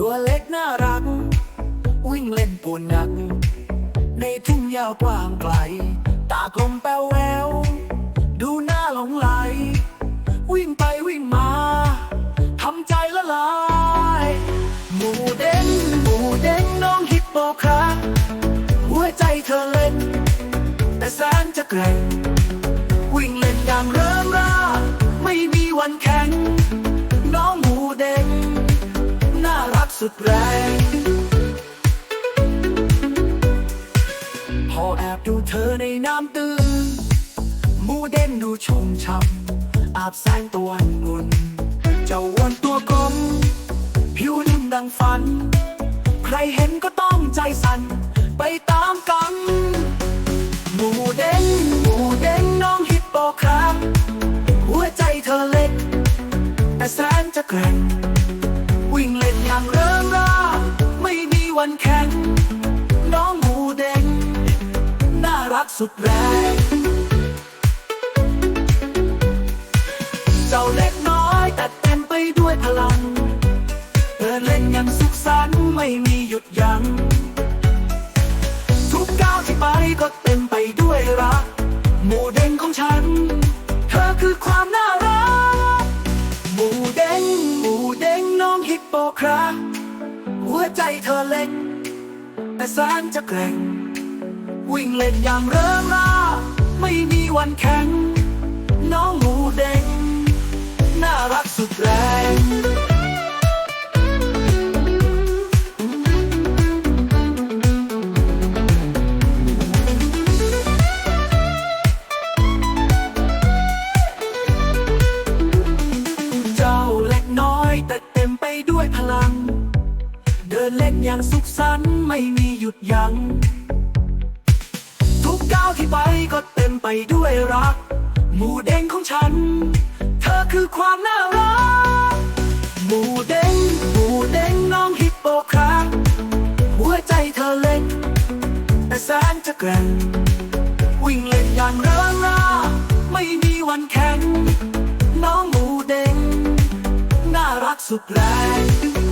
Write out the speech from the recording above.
ตัวเล็กน่ารัก วิ่งเล่นปูนหนัก ในทุ่งยาวกว้างไกล ตากลมแป้วแวว ดูหน้าหลงไหล วิ่งไปวิ่งมา ทำใจละลาย หมูเด้งหมูเด้งน้องฮิปโปครับหัวใจเธอเล่น แต่แสนจะเกรงวิ่งเล่นอย่างเริ่มราไม่มีวันแข็ง น้องหมูเด้ง รักสุดแรงพอแอบดูเธอในน้ำตื้นมูเด้นดูชมช่ำอาบแสงตะวันงุนเจ้าวนตัวกลมผิวนิ่มดังฝัน ใครเห็นก็ต้องใจสั่น วันแข็ง น้องหมูเด้งน่ารักสุดแรงเจ้าเล็กน้อยแต่เต็มไปด้วยพลังเดินเล่นอย่างสุขสันต์ไม่มีหยุดยัง้งทุกก้าวที่ไปก็เต็มไปด้วยรัก หมูเด้งของฉัน เธอคือความน่ารัก หมูเด้งหมูเด้งน้องฮิปโปครับ หัวใจเธอเล็ก แต่แสนจะแกร่ง วิ่งเล่นอย่างเริงร่าไม่มีวันแข็ง น้องหมูเด้งน่ารักสุดแรง อย่างสุขสันต์ไม่มีหยุดยัง้งทุกก้าวที่ไปก็เต็มไปด้วยรัก หมูเด้งของฉัน เธอคือความน่ารัก หมูเด้งหมูเด้งน้องฮิปโปครับหัวใจเธอเล็กแต่แสนจะแกร่งวิ่งเล่นอย่างเริงร่าไม่มีวันแข็งน้องหมูเด้งน่ารักสุดแรง